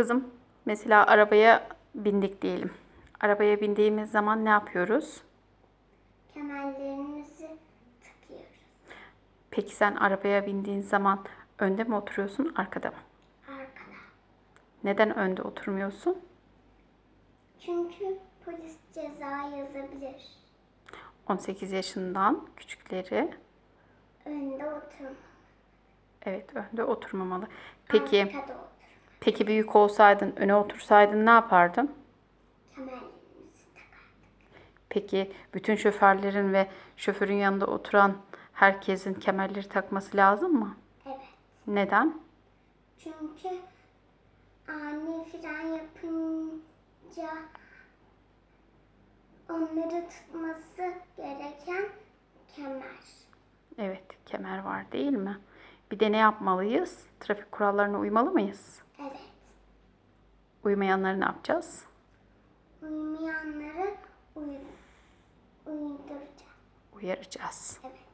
Kızım mesela arabaya bindik diyelim. Arabaya bindiğimiz zaman ne yapıyoruz? Kemerlerimizi takıyoruz. Peki sen arabaya bindiğin zaman önde mi oturuyorsun, arkada mı? Arkada. Neden önde oturmuyorsun? Çünkü polis ceza yazabilir. 18 yaşından küçükleri Önde oturma. evet önde oturmamalı. Peki Arkada otur. Peki büyük olsaydın, öne otursaydın ne yapardın? Kemerlerimizi takardık. Peki bütün şoförlerin ve şoförün yanında oturan herkesin kemerleri takması lazım mı? Evet. Neden? Çünkü ani fren yapınca onları tutması gereken kemer. Evet, kemer var değil mi? Bir de ne yapmalıyız? Trafik kurallarına uymalı mıyız? Evet. Uymayanları ne yapacağız? Uymayanları uy uyduracağız. Uyaracağız. Evet.